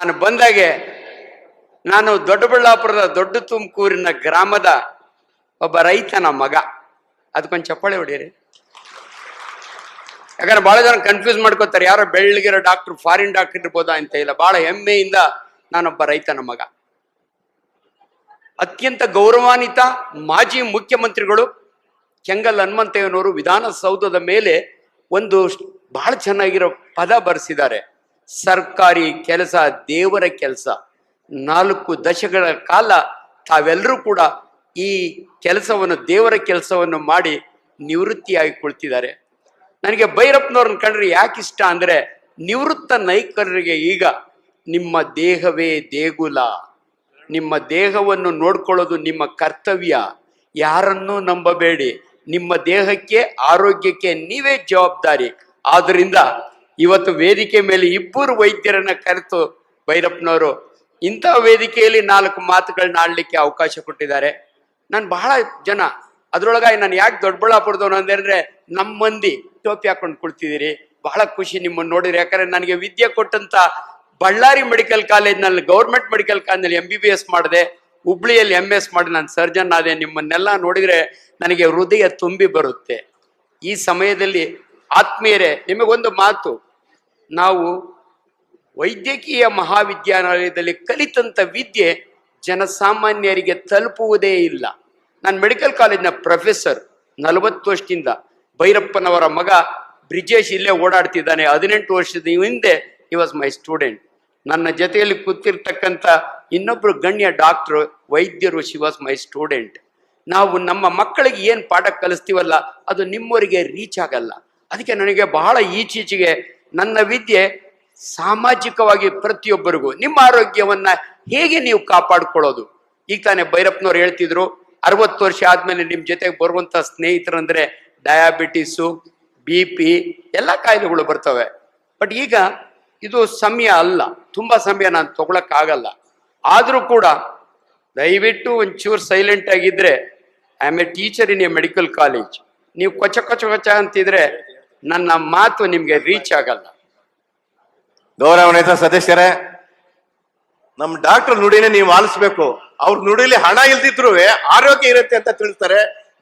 ನಾನು ಬಂದಾಗೆ ನಾನು ದೊಡ್ಡಬಳ್ಳಾಪುರದ ದೊಡ್ಡ ತುಮಕೂರಿನ ಗ್ರಾಮದ ಒಬ್ಬ ರೈತನ ಮಗ. ಅದಕ್ಕೊಂದು ಚಪ್ಪಾಳೆ ಹೊಡೀರಿ ಯಾಕಂದ್ರೆ ಭಾಳ ಜನ ಕನ್ಫ್ಯೂಸ್ ಮಾಡ್ಕೋತಾರೆ, ಯಾರೋ ಬೆಳ್ಳಗಿರೋ ಡಾಕ್ಟರ್ ಫಾರಿನ್ ಡಾಕ್ಟರ್ ಇರ್ಬೋದಾ ಅಂತ ಇಲ್ಲ. ಭಾಳ ಹೆಮ್ಮೆಯಿಂದ ನಾನೊಬ್ಬ ರೈತನ ಮಗ. ಅತ್ಯಂತ ಗೌರವಾನ್ವಿತ ಮಾಜಿ ಮುಖ್ಯಮಂತ್ರಿಗಳು ಕೆಂಗಲ್ ಹನುಮಂತಯ್ಯನವರು ವಿಧಾನಸೌಧದ ಮೇಲೆ ಒಂದು ಬಹಳ ಚೆನ್ನಾಗಿರೋ ಪದ ಬರೆಸಿದ್ದಾರೆ. ಸರ್ಕಾರಿ ಕೆಲಸ, ದೇವರ ಕೆಲಸ. ನಾಲ್ಕು ದಶಕಗಳ ಕಾಲ ತಾವೆಲ್ಲರೂ ಕೂಡ ಈ ಕೆಲಸವನ್ನು, ದೇವರ ಕೆಲಸವನ್ನು ಮಾಡಿ ನಿವೃತ್ತಿಯಾಗಿ ಕುಳಿತಿದ್ದಾರೆ ನನಗೆ ಭೈರಪ್ಪನವ್ರನ್ನ ಕಂಡ್ರೆ ಯಾಕೆ ಇಷ್ಟ ಅಂದರೆ ನಿವೃತ್ತ ನೈಕರರಿಗೆ ಈಗ ನಿಮ್ಮ ದೇಹವೇ ದೇಗುಲ. ನಿಮ್ಮ ದೇಹವನ್ನು ನೋಡ್ಕೊಳ್ಳೋದು ನಿಮ್ಮ ಕರ್ತವ್ಯ. ಯಾರನ್ನೂ ನಂಬಬೇಡಿ. ನಿಮ್ಮ ದೇಹಕ್ಕೆ, ಆರೋಗ್ಯಕ್ಕೆ ನೀವೇ ಜವಾಬ್ದಾರಿ. ಆದ್ರಿಂದ ಇವತ್ತು ವೇದಿಕೆ ಮೇಲೆ ಇಬ್ಬರು ವೈದ್ಯರನ್ನ ಕರೆತು ಭೈರಪ್ಪನವರು, ಇಂಥ ವೇದಿಕೆಯಲ್ಲಿ ನಾಲ್ಕು ಮಾತುಗಳನ್ನ ಆಡ್ಲಿಕ್ಕೆ ಅವಕಾಶ ಕೊಟ್ಟಿದ್ದಾರೆ. ನಾನು ಬಹಳ ಜನ ಅದ್ರೊಳಗ ನಾನು ಯಾಕೆ ದೊಡ್ಡಬಳ್ಳಾಪುರದವನು ಅಂದ್ರೆ ನಮ್ಮ ಮಂದಿ ಟೋಪಿ ಹಾಕೊಂಡು ಕುಳ್ತಿದ್ದೀರಿ. ಬಹಳ ಖುಷಿ ನಿಮ್ಮನ್ನು ನೋಡಿದ್ರೆ ಯಾಕಂದ್ರೆ ನನಗೆ ವಿದ್ಯೆ ಕೊಟ್ಟಂತ ಬಳ್ಳಾರಿ ಮೆಡಿಕಲ್ ಕಾಲೇಜ್ನಲ್ಲಿ, ಗೌರ್ಮೆಂಟ್ ಮೆಡಿಕಲ್ ಕಾಲೇಜ್ನಲ್ಲಿ ಎಂ ಬಿ ಬಿ ಎಸ್ ಮಾಡಿದೆ, ಹುಬ್ಳಿಯಲ್ಲಿ ಎಂ ಎಸ್ ಮಾಡಿ ನಾನು ಸರ್ಜನ್ ಆದೆ. ನಿಮ್ಮನ್ನೆಲ್ಲ ನೋಡಿದ್ರೆ ನನಗೆ ಹೃದಯ ತುಂಬಿ ಬರುತ್ತೆ. ಈ ಸಮಯದಲ್ಲಿ ಆತ್ಮೀಯರೇ, ನಿಮಗೊಂದು ಮಾತು. ನಾವು ವೈದ್ಯಕೀಯ ಮಹಾವಿದ್ಯಾಲಯದಲ್ಲಿ ಕಲಿತಂತ ವಿದ್ಯೆ ಜನಸಾಮಾನ್ಯರಿಗೆ ತಲುಪುವುದೇ ಇಲ್ಲ. ನಾನು ಮೆಡಿಕಲ್ ಕಾಲೇಜ್ನ ಪ್ರೊಫೆಸರ್ ನಲವತ್ತು ವರ್ಷದಿಂದ ಭೈರಪ್ಪನವರ ಮಗ ಬ್ರಿಜೇಶ್ ಇಲ್ಲೇ ಓಡಾಡ್ತಿದ್ದಾನೆ. ಹದಿನೆಂಟು ವರ್ಷದ ಹಿಂದೆ ಈ ವಾಸ್ ಮೈ ಸ್ಟೂಡೆಂಟ್ ನನ್ನ ಜೊತೆಯಲ್ಲಿ ಕೂತಿರ್ತಕ್ಕಂಥ ಇನ್ನೊಬ್ಬರು ಗಣ್ಯ ಡಾಕ್ಟ್ರು, ವೈದ್ಯರು ಶಿ ವಾಸ್ ಮೈ ಸ್ಟೂಡೆಂಟ್ ನಾವು ನಮ್ಮ ಮಕ್ಕಳಿಗೆ ಏನು ಪಾಠ ಕಲಿಸ್ತೀವಲ್ಲ, ಅದು ನಿಮ್ಮವರಿಗೆ ರೀಚ್ ಆಗಲ್ಲ. ಅದಕ್ಕೆ ನನಗೆ ಬಹಳ ಈಚೀಚೆಗೆ ನನ್ನ ವಿದ್ಯೆ ಸಾಮಾಜಿಕವಾಗಿ ಪ್ರತಿಯೊಬ್ಬರಿಗೂ, ನಿಮ್ಮ ಆರೋಗ್ಯವನ್ನ ಹೇಗೆ ನೀವು ಕಾಪಾಡ್ಕೊಳ್ಳೋದು? ಈಗ ತಾನೇ ಭೈರಪ್ಪನವ್ರು ಹೇಳ್ತಿದ್ರು, ಅರವತ್ತು ವರ್ಷ ಆದ್ಮೇಲೆ ನಿಮ್ ಜೊತೆಗೆ ಬರುವಂತ ಸ್ನೇಹಿತರಂದ್ರೆ ಡಯಾಬಿಟಿಸು ಬಿ ಪಿ ಎಲ್ಲ ಕಾಯಿಲೆಗಳು ಬರ್ತವೆ. ಬಟ್ ಈಗ ಇದು ಸಮಯ ಅಲ್ಲ, ತುಂಬಾ ಸಮಯ ನಾನು ತಗೊಳಕ್ ಆಗಲ್ಲ ಆದ್ರೂ ಕೂಡ ದಯವಿಟ್ಟು ಒಂಚೂರು ಸೈಲೆಂಟ್ ಆಗಿದ್ರೆ I am a teacher in a medical college ನೀವು ಕೊಚ ಕೊಚ ಕೊಚ ಅಂತಿದ್ರೆ ನನ್ನ ಮಾತು ನಿಮ್ಗೆ ರೀಚ್ ಆಗಲ್ಲ. ಗೌರವಾನ್ವಿತ ಸದಸ್ಯರೇ ನಮ್ ಡಾಕ್ಟರ್ ನುಡಿನೇ ನೀವು ಆಲಿಸ್ಬೇಕು. ಅವ್ರ ನುಡಿಲಿ ಹಣ ಇಲ್ದಿದ್ರು ಆರೋಗ್ಯ ಇರುತ್ತೆ ಅಂತ ತಿಳಿಸ್ತಾರೆ.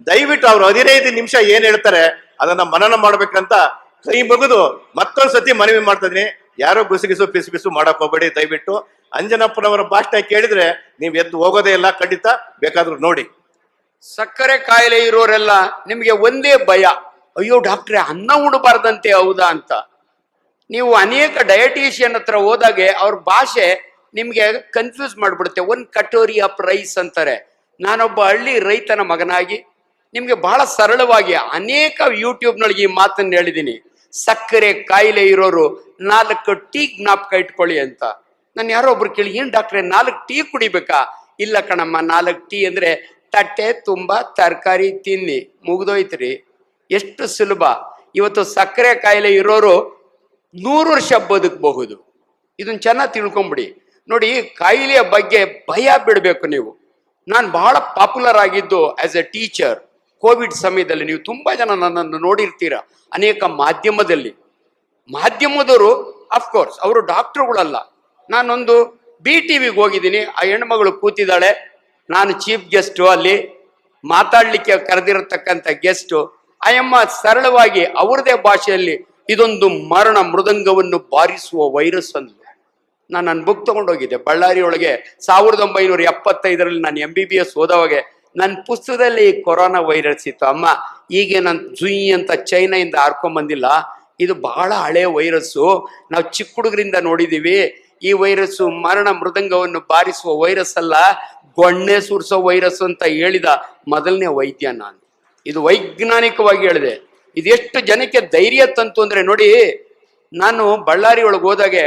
ದಯವಿಟ್ಟು ಅವ್ರು ಹದಿನೈದು ನಿಮಿಷ ಏನ್ ಹೇಳ್ತಾರೆ ಅದನ್ನ ಮನನ ಮಾಡ್ಬೇಕಂತ ಕೈ ಮುಗಿದು ಮತ್ತೊಂದ್ ಸತಿ ಮನವಿ ಮಾಡ್ತಿದೀನಿ ಯಾರೋ ಗುಸುಗಿಸು ಪಿಸು ಪಿಸು ಮಾಡಕ್ ಹೋಗ್ಬೇಡಿ ದಯವಿಟ್ಟು. ಅಂಜನಪ್ಪನವರ ಭಾಷಣ ಕೇಳಿದ್ರೆ ನೀವ್ ಎದ್ದು ಹೋಗೋದೇ ಇಲ್ಲ ಖಂಡಿತ. ಬೇಕಾದ್ರೂ ನೋಡಿ. ಸಕ್ಕರೆ ಕಾಯಿಲೆ ಇರೋರೆಲ್ಲ ನಿಮಗೆ ಒಂದೇ ಭಯ. ಅಯ್ಯೋ ಡಾಕ್ಟ್ರೆ, ಅನ್ನ ಉಣಬಾರ್ದಂತೆ ಹೌದಾ ಅಂತ. ನೀವು ಅನೇಕ ಡಯಟೀಷಿಯನ್ ಹತ್ರ ಹೋದಾಗೆ ಅವ್ರ ಭಾಷೆ ನಿಮ್ಗೆ ಕನ್ಫ್ಯೂಸ್ ಮಾಡ್ಬಿಡುತ್ತೆ. ಒಂದ್ ಕಟೋರಿ ಆಫ್ ರೈಸ್ ಅಂತಾರೆ. ನಾನೊಬ್ಬ ಹಳ್ಳಿ ರೈತನ ಮಗನಾಗಿ, ನಿಮ್ಗೆ ಬಹಳ ಸರಳವಾಗಿ ಅನೇಕ ಯೂಟ್ಯೂಬ್ನೊಳಗೆ ಈ ಮಾತನ್ನು ಹೇಳಿದ್ದೀನಿ ಸಕ್ಕರೆ ಕಾಯಿಲೆ ಇರೋರು ನಾಲ್ಕು ಟೀ ಜ್ಞಾಪಕ ಇಟ್ಕೊಳ್ಳಿ ಅಂತ. ನಾನು ಯಾರೋ ಒಬ್ರು ಕೇಳಿ, ಏನ್ ಡಾಕ್ಟ್ರೆ, ನಾಲ್ಕು ಟೀ ಕುಡಿಬೇಕಾ? ಇಲ್ಲ ಕಣಮ್ಮ, ನಾಲ್ಕು ಟೀ ಅಂದ್ರೆ ತಟ್ಟೆ, ತುಂಬಾ ತರಕಾರಿ ತಿನ್ನಿ. ಮುಗ್ದೋಯ್ತ್ರಿ. ಎಷ್ಟು ಸುಲಭ? ಇವತ್ತು ಸಕ್ಕರೆ ಕಾಯಿಲೆ ಇರೋರು ನೂರು ವರ್ಷ ಬದುಕಬಹುದು. ಇದನ್ನ ಚೆನ್ನಾಗಿ ತಿಳ್ಕೊಂಬಿಡಿ. ನೋಡಿ, ಕಾಯಿಲೆಯ ಬಗ್ಗೆ ಭಯ ಬಿಡಬೇಕು ನೀವು. ನಾನು ಬಹಳ ಪಾಪ್ಯುಲರ್ ಆಗಿದ್ದು ಆಸ್ ಎ ಟೀಚರ್ ಕೋವಿಡ್ ಸಮಯದಲ್ಲಿ ನೀವು ತುಂಬ ಜನ ನನ್ನನ್ನು ನೋಡಿರ್ತೀರ, ಅನೇಕ ಮಾಧ್ಯಮದಲ್ಲಿ. ಮಾಧ್ಯಮದವರು ಅಫ್ಕೋರ್ಸ್ ಅವರು ಡಾಕ್ಟರ್ಗಳಲ್ಲ. ನಾನೊಂದು ಬಿ ಟಿ ವಿಗೆ ಹೋಗಿದ್ದೀನಿ, ಆ ಹೆಣ್ಮಗಳು ಕೂತಿದ್ದಾಳೆ. ನಾನು ಚೀಫ್ ಗೆಸ್ಟು ಅಲ್ಲಿ ಮಾತಾಡಲಿಕ್ಕೆ ಕರೆದಿರತಕ್ಕಂಥ ಗೆಸ್ಟು ಅಯ್ಯಮ್ಮ ಸರಳವಾಗಿ ಅವರದೇ ಭಾಷೆಯಲ್ಲಿ ಇದೊಂದು ಮರಣ ಮೃದಂಗವನ್ನು ಬಾರಿಸುವ ವೈರಸ್ ಅಂದ್ಲು ನಾನು ನನ್ನ ಬುಕ್ ತಗೊಂಡೋಗಿದ್ದೆ. ಬಳ್ಳಾರಿ ಒಳಗೆ ಸಾವಿರದ ಒಂಬೈನೂರ ಎಪ್ಪತ್ತೈದರಲ್ಲಿ ನಾನು ಎಂ ಬಿ ಬಿ ಎಸ್ ಓದೋವಾಗೆ ನನ್ನ ಪುಸ್ತಕದಲ್ಲಿ ಈ ಕೊರೋನಾ ವೈರಸ್ ಇತ್ತು. ಅಮ್ಮ, ಈಗ ನಾನು ಜುಯಿ ಅಂತ ಚೈನಾಯಿಂದ ಹಾರ್ಕೊಂಬಂದಿಲ್ಲ ಇದು ಬಹಳ ಹಳೆ ವೈರಸ್ಸು ನಾವು ಚಿಕ್ಕ ಹುಡುಗರಿಂದ ನೋಡಿದೀವಿ. ಈ ವೈರಸ್ಸು ಮರಣ ಮೃದಂಗವನ್ನು ಬಾರಿಸುವ ವೈರಸ್ ಅಲ್ಲ, ಗೊಣ್ಣೆ ಸುರಿಸೋ ವೈರಸ್ ಅಂತ ಹೇಳಿದ ಮೊದಲನೇ ವೈದ್ಯ ನಾನು. ಇದು ವೈಜ್ಞಾನಿಕವಾಗಿ ಹೇಳಿದೆ. ಇದೆಷ್ಟು ಜನಕ್ಕೆ ಧೈರ್ಯ ತಂತು ಅಂದರೆ ನೋಡಿ, ನಾನು ಬಳ್ಳಾರಿ ಒಳಗೆ ಹೋದಾಗೆ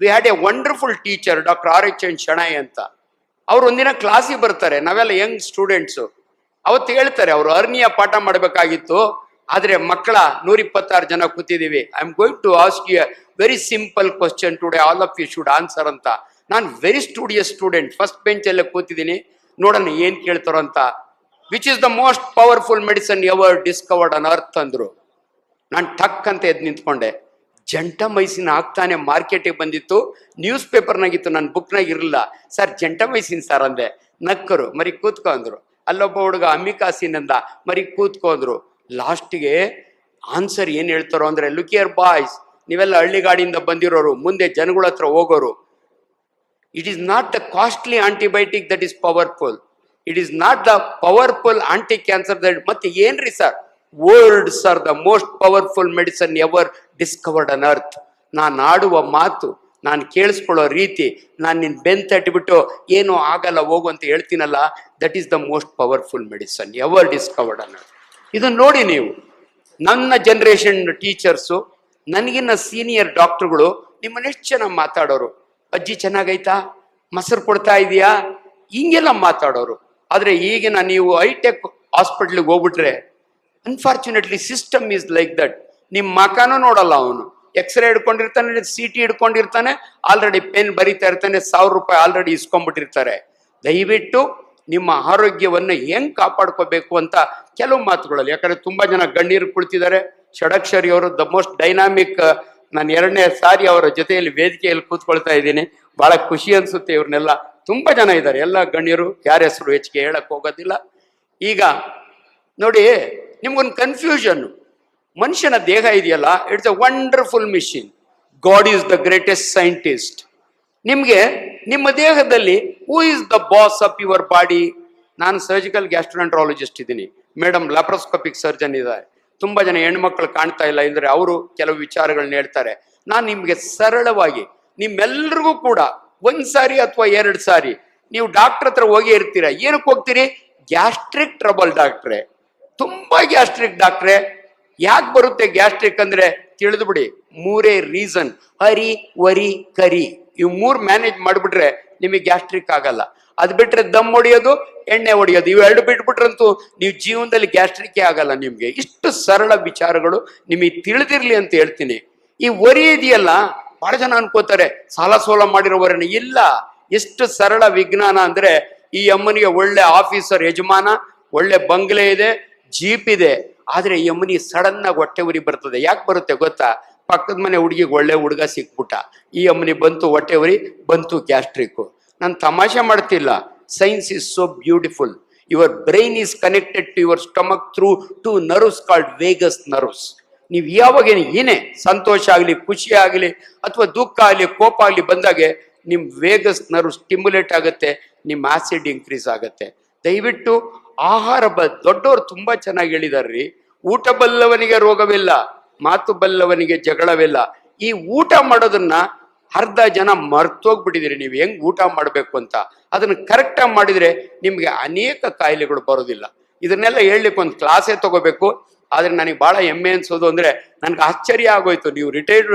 we had a wonderful teacher doctor R H N Shenoy ಅಂತ. ಅವ್ರು ಒಂದಿನ ಕ್ಲಾಸಿಗೆ ಬರ್ತಾರೆ, ನಾವೆಲ್ಲ ಯಂಗ್ ಸ್ಟೂಡೆಂಟ್ಸು ಅವತ್ತು ಹೇಳ್ತಾರೆ, ಅವರು ಅರ್ನಿಯ ಪಾಠ ಮಾಡಬೇಕಾಗಿತ್ತು, ಆದರೆ ಮಕ್ಕಳ ನೂರ ಇಪ್ಪತ್ತಾರು ಜನ ಕೂತಿದ್ದೀವಿ. I am going to ask you very simple question today all of you should answer ಅಂತ. ನಾನು ವೆರಿ ಸ್ಟೂಡಿಯಸ್ ಸ್ಟೂಡೆಂಟ್ ಫಸ್ಟ್ ಬೆಂಚಲ್ಲೇ ಕೂತಿದ್ದೀನಿ. ನೋಡೋಣ ಏನು ಕೇಳ್ತಾರೋ ಅಂತ. Which is the most powerful medicine ever discovered on earth ಅಂದ್ರು. ನಾನು ಟಕ್ ಅಂತ ಎದ್ದು ನಿಂತ್ಕೊಂಡೆ. ಜಂಟಮೈಸಿನ್ ಆಗ್ತಾನೆ ಮಾರ್ಕೆಟಿಗೆ ಬಂದಿತ್ತು. ನ್ಯೂಸ್ ಪೇಪರ್ನಾಗಿತ್ತು ನನ್ನ ಬುಕ್ನಾಗ ಇರಲಿಲ್ಲ. ಸರ್ ಜಂಟಮೈಸಿನ್ ಸರ್ ಅಂದೆ. ನಕ್ಕರು, ಮರಿ ಕೂತ್ಕೊ ಅಂದ್ರು. ಅಲ್ಲೊಬ್ಬ ಹುಡುಗ ಅಮಿಕಾಸಿನ್ ಅಂದ. ಮರಿ ಕೂತ್ಕೋ ಅಂದ್ರು. ಲಾಸ್ಟ್ಗೆ ಆನ್ಸರ್ ಏನು ಹೇಳ್ತಾರೋ ಅಂದ್ರೆ ಲುಕಿಯರ್ ಬಾಯ್ಸ್ ನೀವೆಲ್ಲ ಹಳ್ಳಿಗಾಡಿಯಿಂದ ಬಂದಿರೋರು. ಮುಂದೆ ಜನಗಳ ಹತ್ರ ಹೋಗೋರು. It is not the costly antibiotic that is powerful it is not the powerful anti cancer that ಮತ್ತೆ ಏನ್ರಿ sir words are the most powerful medicine ever discovered on earth ನಾನು ಆಡುವ ಮಾತು, ನಾನು ಕೇಳಿಸ್ಕೊಳ್ಳೋ ರೀತಿ, ನಾನು ನಿನ್ನ ಬೆನ್ ತಟ್ಟಿಬಿಟ್ಟು ಏನೂ ಆಗಲ್ಲ, ಹೋಗು ಅಂತ ಹೇಳ್ತೀನಲ್ಲ that is the most powerful medicine ever discovered on earth ಇದನ್ನ ನೋಡಿ ನೀವು. ನನ್ನ ಜನರೇಷನ್ ಟೀಚರ್ಸು ನನಗಿನ್ನ ಸೀನಿಯರ್ ಡಾಕ್ಟರ್ಗಳು ನಿಮ್ಮನ್ನ ಎಷ್ಟು ಚೆನ್ನಾಗಿ ಮಾತಾಡೋರು? ಅಜ್ಜಿ, ಚೆನ್ನಾಗೈತಾ? ಮೊಸರು ಕೊಡ್ತಾ ಇದೆಯಾ? ಹಿಂಗೆಲ್ಲ ಮಾತಾಡೋರು. ಆದ್ರೆ ಈಗಿನ ನೀವು ಹೈಟೆಕ್ ಹಾಸ್ಪಿಟ್ಲಿಗೆ ಹೋಗ್ಬಿಟ್ರೆ unfortunately system is like that ನಿಮ್ಮ ಮಕಾನು ನೋಡಲ್ಲ ಅವನು. ಎಕ್ಸ್ರೇ ಹಿಡ್ಕೊಂಡಿರ್ತಾನೆ ಸಿ ಟಿ ಹಿಡ್ಕೊಂಡಿರ್ತಾನೆ ಆಲ್ರೆಡಿ ಪೆನ್ ಬರಿತಾ ಇರ್ತಾನೆ, ಸಾವಿರ ರೂಪಾಯಿ ಆಲ್ರೆಡಿ ಇಸ್ಕೊಂಡ್ಬಿಟ್ಟಿರ್ತಾರೆ. ದಯವಿಟ್ಟು ನಿಮ್ಮ ಆರೋಗ್ಯವನ್ನು ಹೆಂಗ್ ಕಾಪಾಡ್ಕೋಬೇಕು ಅಂತ ಕೆಲವು ಮಾತುಗಳಲ್ಲಿ, ಯಾಕಂದ್ರೆ ತುಂಬಾ ಜನ ಗಣ್ಯರು ಕುಳಿತಿದ್ದಾರೆ. ಷಡಕ್ಷರಿ ಅವರು ದ ಮೋಸ್ಟ್ ಡೈನಾಮಿಕ್ ನಾನು ಎರಡನೇ ಸಾರಿ ಅವರ ಜೊತೆಯಲ್ಲಿ ವೇದಿಕೆಯಲ್ಲಿ ಕೂತ್ಕೊಳ್ತಾ ಇದ್ದೀನಿ. ಬಹಳ ಖುಷಿ ಅನ್ಸುತ್ತೆ ಇವ್ರನ್ನೆಲ್ಲ ತುಂಬಾ ಜನ ಇದ್ದಾರೆ. ಎಲ್ಲ ಗಣ್ಯರು, ಯಾರ ಹೆಸರು ಹೆಚ್ಚಿಗೆ ಹೇಳಕ್ಕೆ ಹೋಗೋದಿಲ್ಲ. ಈಗ ನೋಡಿ, ನಿಮ್ಗೊಂದು ಕನ್ಫ್ಯೂಷನ್ ಮನುಷ್ಯನ ದೇಹ ಇದೆಯಲ್ಲ it's a wonderful machine God is the greatest scientist ನಿಮಗೆ, ನಿಮ್ಮ ದೇಹದಲ್ಲಿ who is the boss of your body ನಾನು ಸರ್ಜಿಕಲ್ ಗ್ಯಾಸ್ಟ್ರೋಂಟ್ರಾಲಜಿಸ್ಟ್ ಇದ್ದೀನಿ. ಮೇಡಮ್ ಲ್ಯಾಪ್ರೋಸ್ಕೋಪಿಕ್ ಸರ್ಜನ್ ಇದ್ದಾರೆ. ತುಂಬ ಜನ ಹೆಣ್ಮಕ್ಳು ಕಾಣ್ತಾ ಇಲ್ಲ ಅಂದರೆ ಅವರು ಕೆಲವು ವಿಚಾರಗಳನ್ನ ಹೇಳ್ತಾರೆ. ನಾನು ನಿಮಗೆ ಸರಳವಾಗಿ, ನಿಮ್ಮೆಲ್ರಿಗೂ ಕೂಡ ಒಂದ್ ಸಾರಿ ಅಥವಾ ಎರಡು ಸಾರಿ ನೀವು ಡಾಕ್ಟರ್ ಹತ್ರ ಹೋಗಿ ಇರ್ತೀರ? ಏನಕ್ಕೆ ಹೋಗ್ತೀರಿ? ಗ್ಯಾಸ್ಟ್ರಿಕ್ ಟ್ರಬಲ್ ಡಾಕ್ಟ್ರೆ ತುಂಬಾ ಗ್ಯಾಸ್ಟ್ರಿಕ್ ಡಾಕ್ಟ್ರೆ ಯಾಕೆ ಬರುತ್ತೆ ಗ್ಯಾಸ್ಟ್ರಿಕ್ ಅಂದ್ರೆ ತಿಳಿದು ಬಿಡಿ. ಮೂರೇ ರೀಸನ್ ಹರಿ, ವರಿ, ಕರಿ. ಇವು ಮೂರ್ ಮ್ಯಾನೇಜ್ ಮಾಡಿಬಿಟ್ರೆ ನಿಮಗೆ ಗ್ಯಾಸ್ಟ್ರಿಕ್ ಆಗಲ್ಲ. ಅದ್ ಬಿಟ್ರೆ ದಮ್ ಹೊಡಿಯೋದು, ಎಣ್ಣೆ ಹೊಡಿಯೋದು. ಇವೆರಡು ಬಿಟ್ಬಿಟ್ರಂತೂ ನೀವು ಜೀವನದಲ್ಲಿ ಗ್ಯಾಸ್ಟ್ರಿಕ್ಕೇ ಆಗಲ್ಲ ನಿಮ್ಗೆ. ಇಷ್ಟು ಸರಳ ವಿಚಾರಗಳು ನಿಮಗೆ ತಿಳಿದಿರ್ಲಿ ಅಂತ ಹೇಳ್ತೀನಿ. ಈ ವರಿ ಇದೆಯಲ್ಲ ಬಹಳ ಜನ ಅನ್ಕೋತಾರೆ, ಸಾಲ ಸೋಲ ಮಾಡಿರೋವರನ್ನ. ಇಲ್ಲ, ಎಷ್ಟು ಸರಳ ವಿಜ್ಞಾನ ಅಂದ್ರೆ ಈ ಅಮ್ಮನಿಗೆ ಒಳ್ಳೆ ಆಫೀಸರ್ ಯಜಮಾನ, ಒಳ್ಳೆ ಬಂಗ್ಲೆ ಇದೆ, ಜೀಪ್ ಇದೆ, ಆದ್ರೆ ಈ ಅಮ್ಮನಿ ಸಡನ್ ಆಗಿ ಹೊಟ್ಟೆ ಉರಿ ಬರ್ತದೆ. ಯಾಕೆ ಬರುತ್ತೆ ಗೊತ್ತಾ? ಪಕ್ಕದ ಮನೆ ಹುಡುಗಿಗೆ ಒಳ್ಳೆ ಹುಡುಗ ಸಿಕ್ಬಿಟ್ಟ. ಈ ಅಮ್ಮನಿ ಬಂತು, ಹೊಟ್ಟೆ ಉರಿ, ಬಂತು ಗ್ಯಾಸ್ಟ್ರಿಕ್. ನಾನು ತಮಾಷೆ ಮಾಡ್ತಿಲ್ಲ. Science is so beautiful your brain is connected to your stomach through two nerves called vagus nerves ನೀವು ಯಾವಾಗ ಏನೇ ಸಂತೋಷ ಆಗಲಿ, ಖುಷಿ ಆಗಲಿ, ಅಥವಾ ದುಃಖ ಆಗಲಿ, ಕೋಪ ಆಗಲಿ ಬಂದಾಗೆ ನಿಮ್ಮ ವೇಗಸ್ ನರ್ವ್ ಸ್ಟಿಮ್ಯುಲೇಟ್ ಆಗುತ್ತೆ ನಿಮ್ಮ ಆಸಿಡ್ ಇನ್ಕ್ರೀಸ್ ಆಗುತ್ತೆ. ದಯವಿಟ್ಟು ಆಹಾರ ಬ, ದೊಡ್ಡವರು ತುಂಬಾ ಚೆನ್ನಾಗಿ ಹೇಳಿದಾರ್ರಿ. ಊಟ ಬಲ್ಲವನಿಗೆ ರೋಗವಿಲ್ಲ, ಮಾತು ಬಲ್ಲವನಿಗೆ ಜಗಳವಿಲ್ಲ. ಈ ಊಟ ಮಾಡೋದನ್ನ ಅರ್ಧ ಜನ ಮರ್ತೋಗ್ಬಿಟ್ಟಿದ್ದೀರಿ ನೀವು ಹೆಂಗ್ ಊಟ ಮಾಡಬೇಕು ಅಂತ. ಅದನ್ನ ಕರೆಕ್ಟಾಗಿ ಮಾಡಿದ್ರೆ ನಿಮ್ಗೆ ಅನೇಕ ಕಾಯಿಲೆಗಳು ಬರೋದಿಲ್ಲ. ಇದನ್ನೆಲ್ಲ ಹೇಳಲಿಕ್ಕೆ ಒಂದು ಕ್ಲಾಸೇ ತಗೋಬೇಕು. ಆದ್ರೆ ನನಗೆ ಬಹಳ ಹೆಮ್ಮೆ ಅನ್ಸೋದು ಅಂದ್ರೆ ನನ್ಗೆ ಆಶ್ಚರ್ಯ ಆಗೋಯ್ತು. ನೀವು ರಿಟೈರ್ಡ್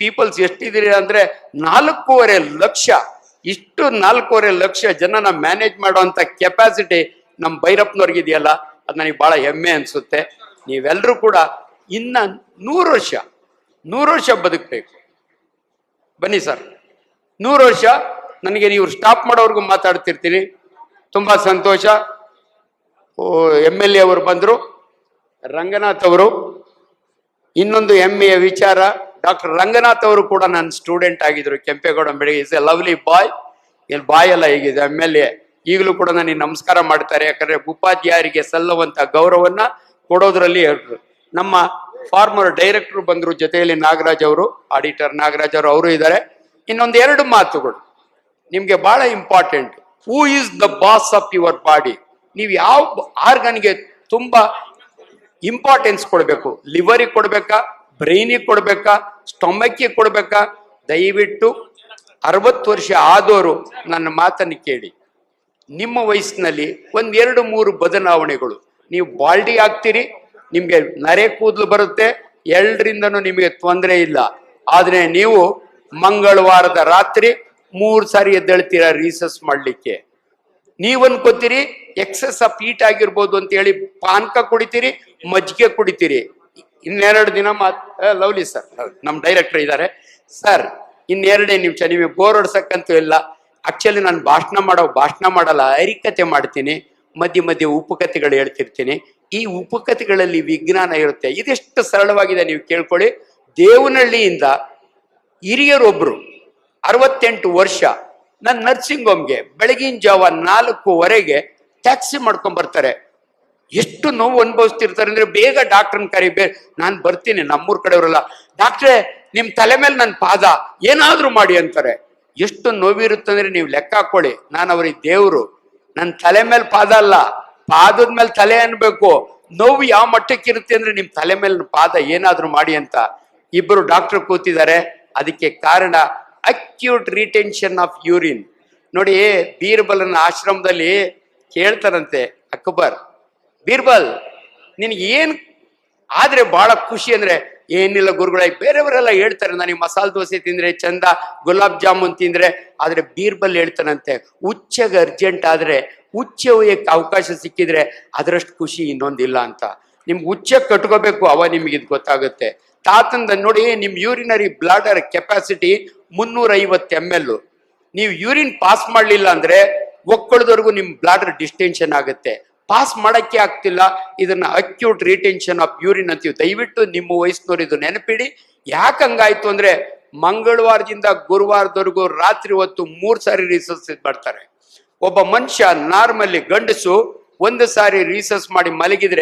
ಪೀಪಲ್ಸ್ ಎಷ್ಟಿದ್ದೀರಿ ಅಂದ್ರೆ ನಾಲ್ಕೂವರೆ ಲಕ್ಷ, ಇಷ್ಟು ನಾಲ್ಕೂವರೆ ಲಕ್ಷ ಜನನ ಮ್ಯಾನೇಜ್ ಮಾಡುವಂಥ ಕೆಪಾಸಿಟಿ ನಮ್ಮ ಭೈರಪ್ಪನವ್ರಿಗಿದೆಯಲ್ಲ ಅದು ನನಗೆ ಬಹಳ ಹೆಮ್ಮೆ ಅನ್ಸುತ್ತೆ. ನೀವೆಲ್ಲರೂ ಕೂಡ ಇನ್ನ ನೂರು ವರ್ಷ ನೂರು ವರ್ಷ ಬದುಕಬೇಕು. ಬನ್ನಿ ಸರ್. ನೂರು ವರ್ಷ, ನನಗೆ ನೀವು ಸ್ಟಾಪ್ ಮಾಡೋವ್ರಿಗೂ ಮಾತಾಡ್ತಿರ್ತೀನಿ. ತುಂಬಾ ಸಂತೋಷ. ಎಂ ಎಲ್ ಎ ಅವರು ಬಂದರು. ರಂಗನಾಥ್ ಅವರು, ಇನ್ನೊಂದು ಹೆಮ್ಮೆಯ ವಿಚಾರ, ಡಾಕ್ಟರ್ ರಂಗನಾಥ್ ಅವರು ಕೂಡ ನನ್ನ ಸ್ಟೂಡೆಂಟ್ ಆಗಿದ್ರು, ಕೆಂಪೇಗೌಡ ಬೆಳಗ್ಗೆ ಇಸ್ ಎ ಲವ್ಲಿ ಬಾಯ್ ಇಲ್ಲಿ ಬಾಯ್ ಎಲ್ಲ ಹೇಗಿದೆ ಎಂ ಎಲ್ ಎ ಈಗಲೂ ಕೂಡ ನನಗೆ ನಮಸ್ಕಾರ ಮಾಡ್ತಾರೆ, ಯಾಕಂದ್ರೆ ಉಪಾಧ್ಯಾಯರಿಗೆ ಸಲ್ಲುವಂತ ಗೌರವನ್ನ ಕೊಡೋದ್ರಲ್ಲಿ. ನಮ್ಮ ಫಾರ್ಮರ್ ಡೈರೆಕ್ಟರ್ ಬಂದ್ರು ಜೊತೆಯಲ್ಲಿ ನಾಗರಾಜ್ ಅವರು ಆಡಿಟರ್ ನಾಗರಾಜ್ ಅವರು ಅವರು ಇದ್ದಾರೆ. ಇನ್ನೊಂದು ಎರಡು ಮಾತುಗಳು. ನಿಮ್ಗೆ ಬಹಳ important who is the boss of your body ನೀವು ಯಾವ ಆರ್ಗನ್ಗೆ ತುಂಬಾ ಇಂಪಾರ್ಟೆನ್ಸ್ ಕೊಡಬೇಕು. ಲಿವರಿಗೆ ಕೊಡಬೇಕಾ? ಬ್ರೈನಿಗೆ ಕೊಡಬೇಕಾ? ಸ್ಟೊಮಕ್ಗೆ ಕೊಡಬೇಕಾ? ದಯವಿಟ್ಟು ಅರವತ್ತು ವರ್ಷ ಆದವರು ನನ್ನ ಮಾತನ್ನು ಕೇಳಿ. ನಿಮ್ಮ ವಯಸ್ಸಿನಲ್ಲಿ ಒಂದೆರಡು ಮೂರು ಬದಲಾವಣೆಗಳು. ನೀವು ಬಾಲ್ಡಿ ಆಗ್ತೀರಿ, ನಿಮಗೆ ನರೆ ಕೂದಲು ಬರುತ್ತೆ, ಎರಡರಿಂದನೂ ನಿಮಗೆ ತೊಂದರೆ ಇಲ್ಲ. ಆದರೆ ನೀವು ಮಂಗಳವಾರದ ರಾತ್ರಿ ಮೂರು ಸಾರಿ ಎದ್ದೇಳ್ತೀರ ರೀಸಸ್ ಮಾಡ್ಲಿಕ್ಕೆ. ನೀವು ಅನ್ಕೋತೀರಿ ಎಕ್ಸೆಸ್ ಆಫ್ ಹೀಟ್ ಆಗಿರ್ಬೋದು ಅಂತ ಹೇಳಿ ಪಾನಕ ಕುಡಿತೀರಿ ಮಜ್ಜಿಗೆ ಕುಡಿತೀರಿ. ಇನ್ನೆರಡು ದಿನ ಮಾತ್ ಲವ್ಲಿ ಸರ್. ನಮ್ಮ ಡೈರೆಕ್ಟರ್ ಇದ್ದಾರೆ ಸರ್, ಇನ್ನೆರಡೇ ನಿಮಿಷ ನಿಮಗೆ ಬೋರ್ ಹೊಡ್ಸಕ್ಕಂತೂ ಇಲ್ಲ. ಆಕ್ಚುಲಿ ನಾನು ಭಾಷಣ ಮಾಡೋ, ಭಾಷಣ ಮಾಡಲ್ಲ, ಹರಿಕತೆ ಮಾಡ್ತೀನಿ. ಮಧ್ಯೆ ಮಧ್ಯೆ ಉಪಕಥೆಗಳು ಹೇಳ್ತಿರ್ತೀನಿ. ಈ ಉಪಕಥೆಗಳಲ್ಲಿ ವಿಜ್ಞಾನ ಇರುತ್ತೆ. ಇದೆಷ್ಟು ಸರಳವಾಗಿದೆ ನೀವು ಕೇಳ್ಕೊಳ್ಳಿ. ದೇವನಹಳ್ಳಿಯಿಂದ ಹಿರಿಯರೊಬ್ರು ಅರವತ್ತೆಂಟು ವರ್ಷ ನನ್ನ ನರ್ಸಿಂಗ್ ಹೋಮ್ಗೆ, ಬೆಳಗಿನ ಜಾವ ನಾಲ್ಕುವರೆಗೆ ಟ್ಯಾಕ್ಸಿ ಮಾಡ್ಕೊಂಡ್ ಬರ್ತಾರೆ ಎಷ್ಟು ನೋವು ಅನುಭವಿಸ್ತಿರ್ತಾರೆ ಅಂದ್ರೆ ಬೇಗ ಡಾಕ್ಟರ್ನ ಕರಿ ಬೇ ನಾನು ಬರ್ತೀನಿ, ನಮ್ಮೂರ್ ಕಡೆಯವರೆಲ್ಲ. ಡಾಕ್ಟ್ರೇ ನಿಮ್ಮ ತಲೆ ಮೇಲೆ ನನ್ನ ಪಾದ, ಏನಾದರೂ ಮಾಡಿ ಅಂತಾರೆ. ಎಷ್ಟು ನೋವಿರುತ್ತೆ ಅಂದ್ರೆ ನೀವು ಲೆಕ್ಕ ಹಾಕೊಳ್ಳಿ. ನಾನು ಅವ್ರಿಗೆ ದೇವರು. ನನ್ನ ತಲೆ ಮೇಲೆ ಪಾದ ಅಲ್ಲ, ಪಾದದ ಮೇಲೆ ತಲೆ ಅನ್ಬೇಕು. ನೋವು ಯಾವ ಮಟ್ಟಕ್ಕೆ ಇರುತ್ತೆ ಅಂದ್ರೆ ನಿಮ್ ತಲೆ ಮೇಲೆ ಪಾದ ಏನಾದರೂ ಮಾಡಿ ಅಂತ. ಇಬ್ಬರು ಡಾಕ್ಟರ್ ಕೂತಿದ್ದಾರೆ. ಅದಕ್ಕೆ ಕಾರಣ ಅಕ್ಯೂಟ್ ರಿಟೆನ್ಷನ್ ಆಫ್ ಯೂರಿನ್ ನೋಡಿ, ಬೀರ್ಬಲನ ಆಶ್ರಮದಲ್ಲಿ ಕೇಳ್ತಾರಂತೆ, ಅಕ್ಬರ್. ಬೀರ್ಬಲ್, ನಿನಗೆ ಏನು ಆದ್ರೆ ಬಹಳ ಖುಷಿ ಅಂದ್ರೆ, ಏನಿಲ್ಲ ಗುರುಗಳ, ಬೇರೆಯವರೆಲ್ಲ ಹೇಳ್ತಾರೆ ನನಗೆ ಮಸಾಲೆ ದೋಸೆ ತಿಂದ್ರೆ ಚಂದ, ಗುಲಾಬ್ ಜಾಮೂನ್ ತಿಂದ್ರೆ, ಆದ್ರೆ ಬೀರ್ಬಲ್ ಹೇಳ್ತಾನಂತೆ ಉಚ್ಚಗೆ ಅರ್ಜೆಂಟ್ ಆದ್ರೆ ಉಚ್ಚ ಒಯ್ಯಕ್ಕೆ ಅವಕಾಶ ಸಿಕ್ಕಿದ್ರೆ ಅದರಷ್ಟು ಖುಷಿ ಇನ್ನೊಂದಿಲ್ಲ ಅಂತ. ನಿಮ್ಗೆ ಉಚ್ಚ ಕಟ್ಕೋಬೇಕು, ಅವ ನಿಮ್ಗೆ ಇದು ಗೊತ್ತಾಗುತ್ತೆ. ತಾತಂದ ನೋಡಿ, ನಿಮ್ಮ ಯೂರಿನರಿ ಬ್ಲಾಡರ್ ಕೆಪಾಸಿಟಿ ಮುನ್ನೂರ ಐವತ್ತು ಎಂ ಎಲ್ ನೀವು ಯೂರಿನ್ ಪಾಸ್ ಮಾಡಲಿಲ್ಲ ಅಂದ್ರೆ, ಒಕ್ಕಳದವರೆಗೂ ನಿಮ್ಮ ಬ್ಲಾಡರ್ ಡಿಸ್ಟೆನ್ಷನ್ ಆಗುತ್ತೆ. ಪಾಸ್ ಮಾಡಕ್ಕೆ ಆಗ್ತಿಲ್ಲ. ಇದನ್ನ ಅಕ್ಯೂಟ್ ರಿಟೆನ್ಷನ್ ಆಫ್ ಯೂರಿನ್ ಅಂತೀವಿ. ದಯವಿಟ್ಟು ನಿಮ್ಮ ವಯಸ್ಸಿನವ್ರು ಇದು ನೆನಪಿಡಿ. ಯಾಕೆ ಹಂಗಾಯ್ತು ಅಂದ್ರೆ ಮಂಗಳವಾರದಿಂದ ಗುರುವಾರದವರೆಗೂ ರಾತ್ರಿ ಹೊತ್ತು ಮೂರು ಸಾರಿ ರಿಸರ್ಚ್ ಮಾಡ್ತಾರೆ. ಒಬ್ಬ ಮನುಷ್ಯ ನಾರ್ಮಲಿ ಗಂಡಸು ಒಂದು ಸಾರಿ ರೀಸರ್ಸ್ ಮಾಡಿ ಮಲಗಿದ್ರೆ